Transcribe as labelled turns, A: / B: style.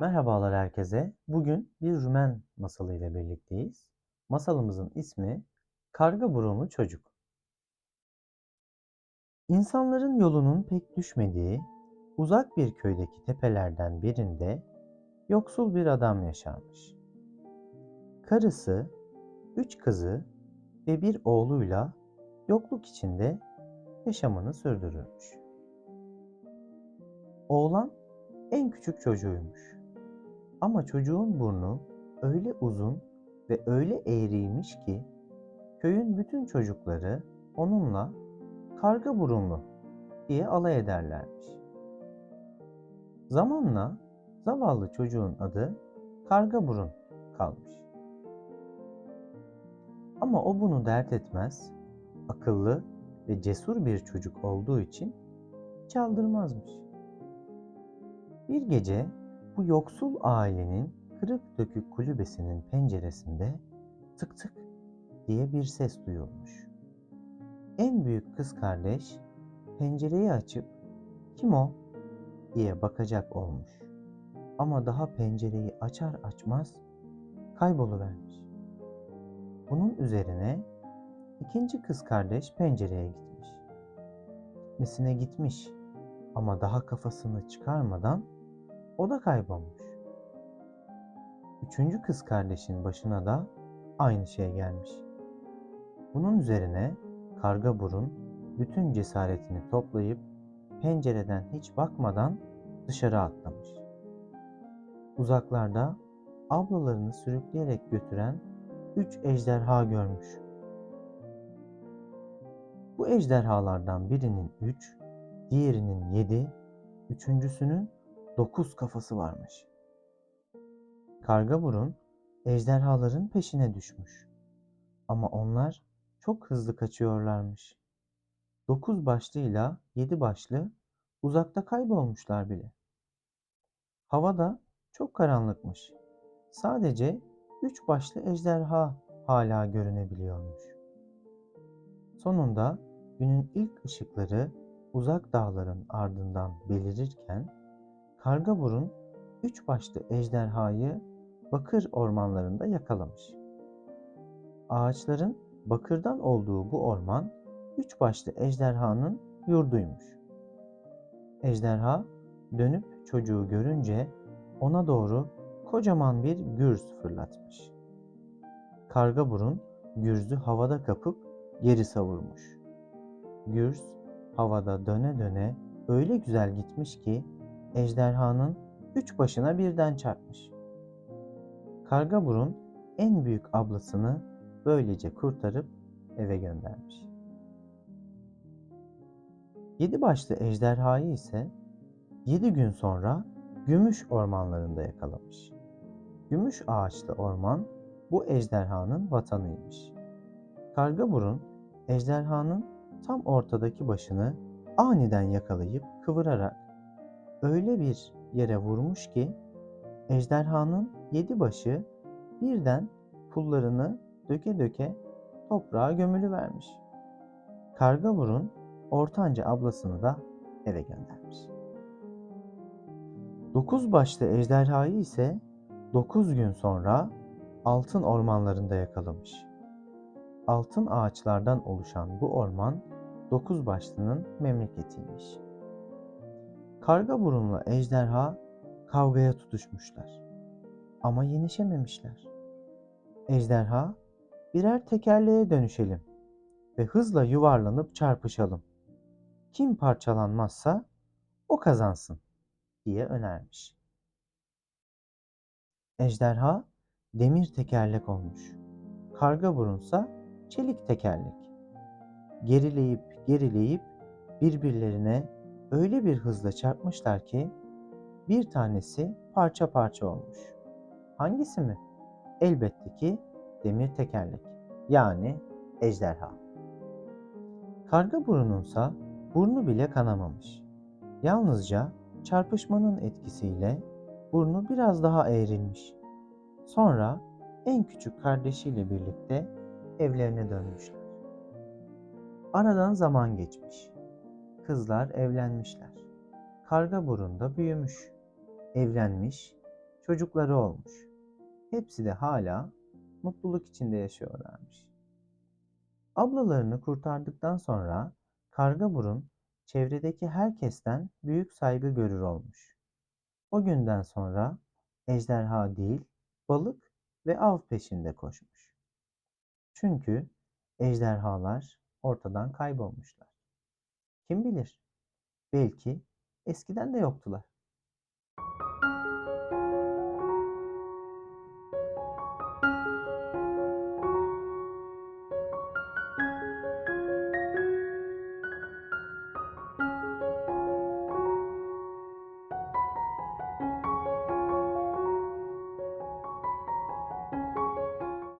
A: Merhabalar herkese. Bugün bir Rümen masalı ile birlikteyiz. Masalımızın ismi Karga Burunlu Çocuk. İnsanların yolunun pek düşmediği uzak bir köydeki tepelerden birinde yoksul bir adam yaşarmış. Karısı, üç kızı ve bir oğluyla yokluk içinde yaşamını sürdürürmüş. Oğlan en küçük çocuğuymuş. Ama çocuğun burnu öyle uzun ve öyle eğriymiş ki köyün bütün çocukları onunla karga burunlu diye alay ederlermiş. Zamanla zavallı çocuğun adı karga burun kalmış. Ama o bunu dert etmez, akıllı ve cesur bir çocuk olduğu için çaldırmazmış. Bir gece bu yoksul ailenin kırık dökük kulübesinin penceresinde tık tık diye bir ses duyulmuş. En büyük kız kardeş pencereyi açıp kim o diye bakacak olmuş. Ama daha pencereyi açar açmaz kayboluvermiş. Bunun üzerine ikinci kız kardeş pencereye gitmiş. Gitmesine gitmiş ama daha kafasını çıkarmadan o da kaybolmuş. Üçüncü kız kardeşin başına da aynı şey gelmiş. Bunun üzerine karga burun bütün cesaretini toplayıp pencereden hiç bakmadan dışarı atlamış. Uzaklarda ablalarını sürükleyerek götüren üç ejderha görmüş. Bu ejderhalardan birinin üç, diğerinin yedi, üçüncüsünün dokuz kafası varmış. Karga burun ejderhaların peşine düşmüş. Ama onlar çok hızlı kaçıyorlarmış. Dokuz başlıyla yedi başlı uzakta kaybolmuşlar bile. Hava da çok karanlıkmış. Sadece üç başlı ejderha hala görünebiliyormuş. Sonunda günün ilk ışıkları uzak dağların ardından belirirken karga burun üç başlı ejderhayı bakır ormanlarında yakalamış. Ağaçların bakırdan olduğu bu orman üç başlı ejderhanın yurduymuş. Ejderha dönüp çocuğu görünce ona doğru kocaman bir gürz fırlatmış. Karga burun gürzü havada kapıp geri savurmuş. Gürz havada döne döne öyle güzel gitmiş ki ejderhanın üç başına birden çarpmış. Karga burun en büyük ablasını böylece kurtarıp eve göndermiş. Yedi başlı ejderhayı ise yedi gün sonra gümüş ormanlarında yakalamış. Gümüş ağaçlı orman bu ejderhanın vatanıymış. Karga burun ejderhanın tam ortadaki başını aniden yakalayıp kıvırarak öyle bir yere vurmuş ki ejderhanın yedi başı birden pullarını döke döke toprağa gömülü vermiş. Karga burun ortanca ablasını da eve göndermiş. Dokuz başlı ejderhayı ise dokuz gün sonra altın ormanlarında yakalamış. Altın ağaçlardan oluşan bu orman dokuz başlının memleketiymiş. Karga burunlu ejderha kavgaya tutuşmuşlar. Ama yenişememişler. Ejderha birer tekerleğe dönüşelim ve hızla yuvarlanıp çarpışalım. Kim parçalanmazsa o kazansın diye önermiş. Ejderha demir tekerlek olmuş. Karga burunsa çelik tekerlek. Gerileyip gerileyip birbirlerine öyle bir hızla çarpmışlar ki bir tanesi parça parça olmuş. Hangisi mi? Elbette ki demir tekerlek yani ejderha. Karga burununsa burnu bile kanamamış. Yalnızca çarpışmanın etkisiyle burnu biraz daha eğrilmiş. Sonra en küçük kardeşiyle birlikte evlerine dönmüşler. Aradan zaman geçmiş. Kızlar evlenmişler. Karga burun da büyümüş. Evlenmiş, çocukları olmuş. Hepsi de hala mutluluk içinde yaşıyorlarmış. Ablalarını kurtardıktan sonra karga burun çevredeki herkesten büyük saygı görür olmuş. O günden sonra ejderha değil, balık ve av peşinde koşmuş. Çünkü ejderhalar ortadan kaybolmuşlar. Kim bilir? Belki eskiden de yoktular.